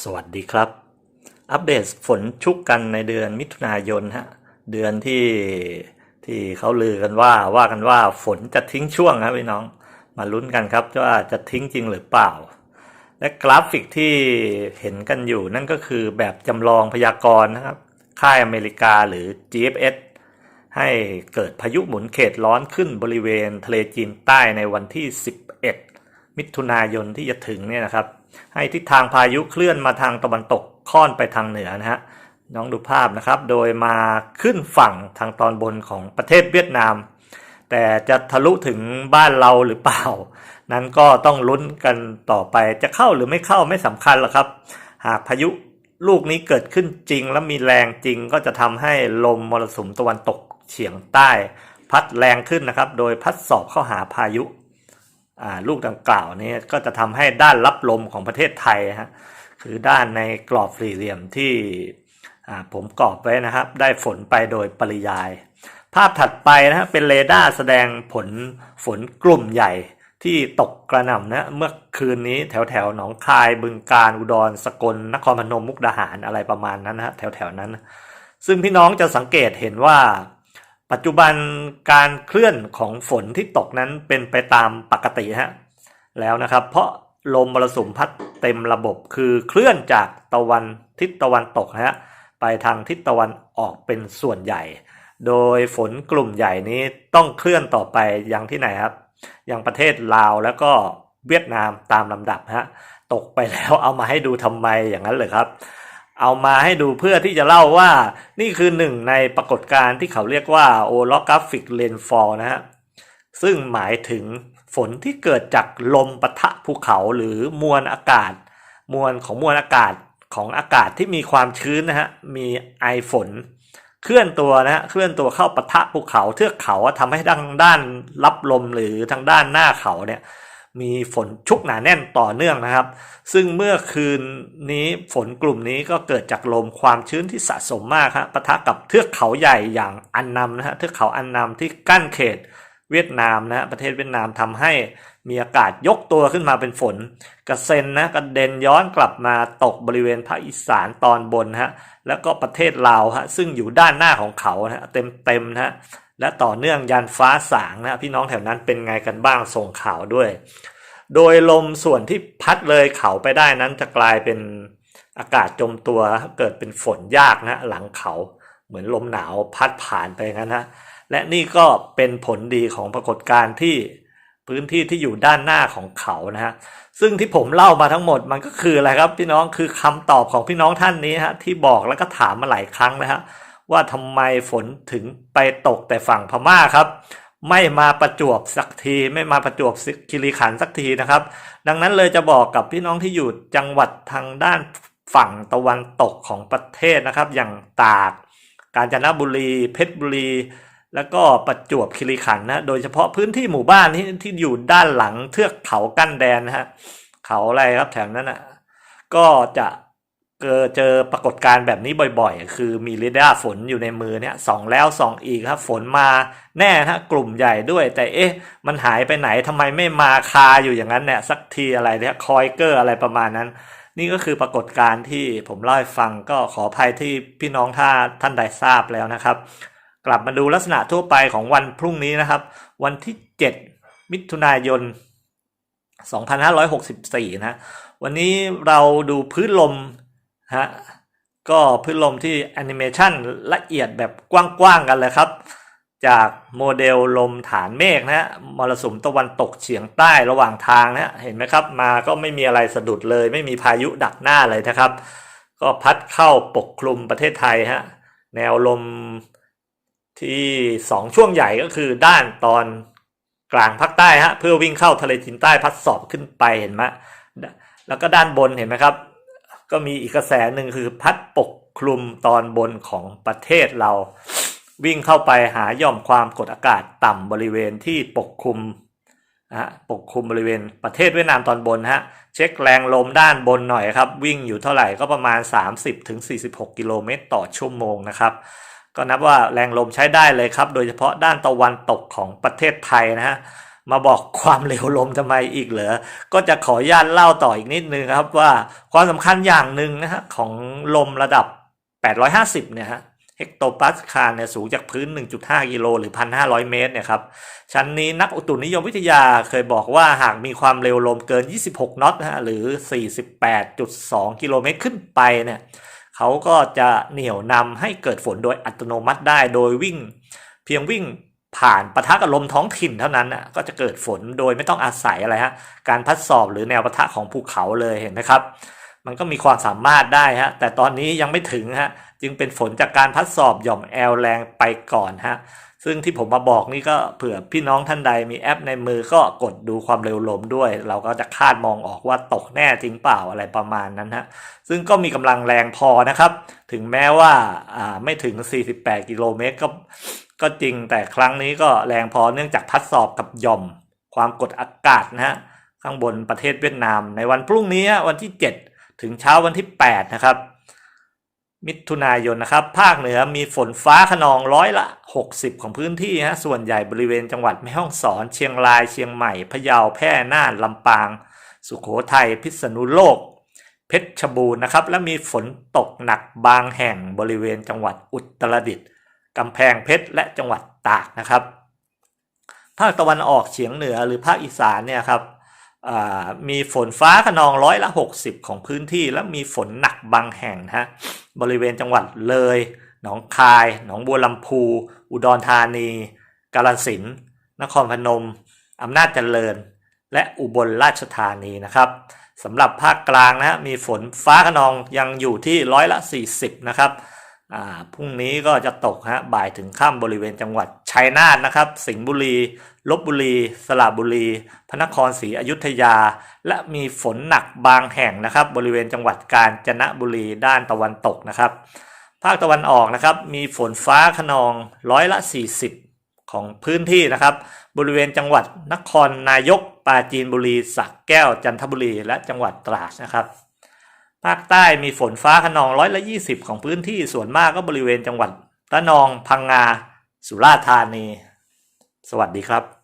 สวัสดีครับ อัปเดตฝนชุกกันในเดือนมิถุนายนฮะเดือนที่ที่เขาลือกันว่าว่ากันว่าฝนจะทิ้งช่วงครับพี่น้องมาลุ้นกันครับว่าจะทิ้งจริงหรือเปล่า และกราฟิกที่เห็นกันอยู่นั่นก็คือแบบจำลองพยากรณ์นะครับ ค่ายอเมริกาหรือ GFS ให้เกิดพายุหมุนเขตร้อนขึ้นบริเวณทะเลจีนใต้ในวันที่ 11 มิถุนายนที่จะถึงเนี่ยนะครับ ให้ทิศทางพายุเคลื่อนมาทางตะวันตกค่อนไปทางเหนือนะฮะน้องดูภาพนะครับ โดยมาขึ้นฝั่งทางตอนบนของประเทศเวียดนาม แต่จะทะลุถึงบ้านเราหรือเปล่า นั้นก็ต้องลุ้นกันต่อไปจะเข้าหรือไม่เข้าไม่สำคัญหรอกครับ หากพายุลูกนี้เกิดขึ้นจริงและมีแรงจริงก็จะทำให้ลมมรสุมตะวันตกเฉียงใต้ พัดแรงขึ้นนะครับ โดยพัดสอบเข้าหาพายุ ลูกดังกล่าวนี้ก็จะทำให้ด้านรับลมของประเทศไทยฮะคือด้านในกรอบสี่เหลี่ยมที่ผมกรอบไว้นะครับ ได้ฝนไปโดยปริยาย ภาพถัดไปนะฮะเป็นเรดาร์แสดงผลฝนกลุ่มใหญ่ที่ตกกระหน่ำนะเมื่อคืนนี้แถวแถวหนองคายบึงกาฬอุดรสกลนครพนมมุกดาหารอะไรประมาณนั้นนะแถวแถวนั้น ซึ่งพี่น้องจะสังเกตเห็นว่า ปัจจุบันการเคลื่อนของฝนที่ตกนั้นเป็นไปตามปกติฮะแล้วนะครับ เพราะลมมรสุมพัดเต็มระบบคือเคลื่อนจากตะวันทิศตะวันตกฮะไปทางทิศตะวันออกเป็นส่วนใหญ่ โดยฝนกลุ่มใหญ่นี้ต้องเคลื่อนต่อไปยังที่ไหนครับยังประเทศลาวแล้วก็เวียดนามตามลำดับฮะตกไปแล้วเอามาให้ดูทำไมอย่างนั้นเลยครับ เอามาให้ดูเพื่อที่จะเล่าว่านี่คือหนึ่งในปรากฏการณ์ที่เขาเรียกว่า orographic rainfall นะฮะซึ่งหมายถึงฝนที่เกิดจากลมปะทะภูเขาหรือมวลอากาศ มวลของมวลอากาศของอากาศที่มีความชื้นนะฮะมีไอฝน เคลื่อนตัวนะฮะเคลื่อนตัวเข้าปะทะภูเขาเทือกเขาทำให้ทางด้านรับลมหรือทางด้านหน้าเขาเนี่ย มีฝนชุกหนาแน่นต่อเนื่องนะครับ ซึ่งเมื่อคืนนี้ฝนกลุ่มนี้ก็เกิดจากลมความชื้นที่สะสมมากฮะปะทะกับเทือกเขาใหญ่อย่างอันนำนะฮะเทือกเขาอันนำที่กั้นเขตเวียดนามนะฮะประเทศเวียดนามทำให้ มีอากาศยกตัวขึ้นมาเป็นฝน กระเซ็นนะกระเด็นย้อนกลับมาตกบริเวณภาคอีสานตอนบนฮะแล้วก็ประเทศลาวฮะซึ่งอยู่ด้านหน้าของเขานะฮะเต็มเต็มนะฮะและต่อเนื่องยันฟ้าสางนะพี่น้องแถวนั้นเป็นไงกันบ้างส่งข่าวด้วย โดยลมส่วนที่พัดเลยเขาไปได้นั้นจะกลายเป็นอากาศจมตัวเกิดเป็นฝนยากนะหลังเขาเหมือนลมหนาวพัดผ่านไปงั้นนะและนี่ก็เป็นผลดีของปรากฏการณ์ที่ พื้นที่ที่อยู่ด้านหน้าของเขานะฮะซึ่งที่ผมเล่ามาทั้งหมดมันก็คืออะไรครับ พี่น้องคือคำตอบของพี่น้องท่านนี้ฮะที่บอกแล้วก็ถามมาหลายครั้งนะฮะว่าทำไมฝนถึงไปตกแต่ฝั่งพม่าครับ ไม่มาประจวบสักทีไม่มาประจวบคีรีขันสักทีนะครับ ดังนั้นเลยจะบอกกับพี่น้องที่อยู่จังหวัดทางด้านฝั่งตะวันตกของประเทศนะครับ อย่างตาก กาญจนบุรี เพชรบุรี แล้วก็ประจวบคีรีขันธ์นะ โดยเฉพาะพื้นที่หมู่บ้านที่ที่อยู่ด้านหลังเทือกเขากั้นแดนนะฮะ เขาอะไรครับแถวนั้นอะ ก็จะเจอเจอปรากฏการณ์แบบนี้บ่อยๆ คือมีเรดาร์ฝนอยู่ในมือเนี่ยส่องแล้วส่องอีกครับ ฝนมาแน่ฮะกลุ่มใหญ่ด้วย แต่เอ๊ะ มันหายไปไหนทำไมไม่มาคาอยู่อย่างนั้นเนี่ยสักทีอะไรเนี่ยคอยเกอร์อะไรประมาณนั้น นี่ก็คือปรากฏการณ์ที่ผมเล่าให้ฟังก็ขออภัยที่พี่น้องถ้าท่านใดทราบแล้วนะครับ กลับมาดูลักษณะทั่วไปของวันพรุ่งนี้นะครับ วันที่ 7 มิถุนายน 2564 นะวันนี้เราดูพื้นลมฮะก็พื้นลมที่แอนิเมชันละเอียดแบบกว้างๆกันเลยครับ จากโมเดลลมฐานเมฆนะฮะมรสุมตะวันตกเฉียงใต้ระหว่างทางนะฮะเห็นไหมครับมาก็ไม่มีอะไรสะดุดเลย ไม่มีพายุดักหน้าเลยนะครับ ก็พัดเข้าปกคลุมประเทศไทยฮะแนวลม ที่สองช่วงใหญ่ก็คือด้านตอนกลางภาคใต้ฮะเพื่อวิ่งเข้าทะเลจีนใต้พัดสอบขึ้นไปเห็นไหมแล้วก็ด้านบนเห็นไหมครับ ก็มีอีกกระแสหนึ่งคือพัดปกคลุมตอนบนของประเทศเรา วิ่งเข้าไปหาย่อมความกดอากาศต่ำบริเวณที่ปกคลุมนะฮะปกคลุมบริเวณประเทศเวียดนามตอนบนฮะเช็คแรงลมด้านบนหน่อยครับ วิ่งอยู่เท่าไหร่ก็ประมาณ 30-46 กิโลเมตรต่อชั่วโมงนะครับ ก็นับว่าแรงลมใช้ได้เลยครับ โดยเฉพาะด้านตะวันตกของประเทศไทยนะฮะมาบอกความเร็วลมทำไมอีกเหรอ ก็จะขออนุญาตเล่าต่ออีกนิดนึงครับว่าความสำคัญอย่างหนึ่งนะฮะของลมระดับ 850 เนี่ยฮะเฮกโตปาสคาลเนี่ยสูงจากพื้น 1.5 กิโลหรือ 1,500 เมตรเนี่ยครับ ชั้นนี้นักอุตุนิยมวิทยาเคยบอกว่าหากมีความเร็วลมเกิน 26 น็อตนะฮะหรือ 48.2 กิโลเมตรขึ้นไปเนี่ย เขาก็จะเหนี่ยวนำให้เกิดฝนโดยอัตโนมัติได้โดยวิ่ง เพียงวิ่งผ่านปะทะกับลมท้องถิ่นเท่านั้นน่ะก็จะเกิดฝนโดยไม่ต้องอาศัยอะไรฮะการพัดสอบหรือแนวปะทะของภูเขาเลยเห็นไหมครับ มันก็มีความสามารถได้ฮะแต่ตอนนี้ยังไม่ถึงฮะ จึงเป็นฝนจากการพัดสอบหย่อมแอลแรงไปก่อนฮะซึ่งที่ผมมาบอกนี่ก็เผื่อพี่น้องท่านใดมีแอปในมือก็กดดูความเร็วลมด้วย เราก็จะคาดมองออกว่าตกแน่จริงเปล่าอะไรประมาณนั้นฮะซึ่งก็มีกำลังแรงพอนะครับ ถึงแม้ว่าอ่าไม่ถึง 48 กิโลเมตรก็ก็จริงแต่ครั้งนี้ก็แรงพอเนื่องจากพัดสอบกับหย่อม ความกดอากาศนะฮะข้างบนประเทศเวียดนาม ในวันพรุ่งนี้วันที่ 7 ถึงเช้าวันที่ 8 นะครับ มิถุนายนนะครับ ภาคเหนือมีฝนฟ้าขนองร้อยละ 60 ของพื้นที่ฮะส่วนใหญ่บริเวณจังหวัดแม่ฮ่องสอน เชียงรายเชียงใหม่พะเยาแพร่น่านลำปาง สุโขทัยพิษณุโลก เพชรบูรณ์นะครับ และมีฝนตกหนักบางแห่งบริเวณจังหวัดอุตรดิตถ์กำแพงเพชรและจังหวัดตากนะครับ ภาคตะวันออกเฉียงเหนือหรือภาคอีสานเนี่ยครับ มีฝนฟ้าขนองร้อยละ 60 ของพื้นที่ และมีฝนหนักบางแห่งนะฮะบริเวณจังหวัดเลย หนองคาย หนองบัวลำพู อุดรธานี กาฬสินธุ์นครพนมอำนาจเจริญ และอุบลราชธานีนะครับสำหรับภาคกลางนะมีฝนฟ้าขนองยังอยู่ที่ร้อยละ 40 นะครับ พรุ่งนี้ก็จะตกฮะบ่ายถึงค่ำบริเวณจังหวัดชัยนาทนะครับ สิงห์บุรีลบบุรี สระบุรี พระนครศรีอยุธยา และมีฝนหนักบางแห่งนะครับ บริเวณจังหวัดกาญจนบุรีด้านตะวันตกนะครับ ภาคตะวันออกนะครับ มีฝนฟ้าขนองร้อยละ 40 ของพื้นที่นะครับ บริเวณจังหวัดนครนายกปราจีนบุรีสระแก้วจันทบุรี และจังหวัดตราดนะครับ ภาคใต้มีฝนฟ้าขนองร้อยละ20ของพื้นที่ส่วนมากก็บริเวณจังหวัดระนองพังงา สุราษฎร์ธานี สวัสดีครับ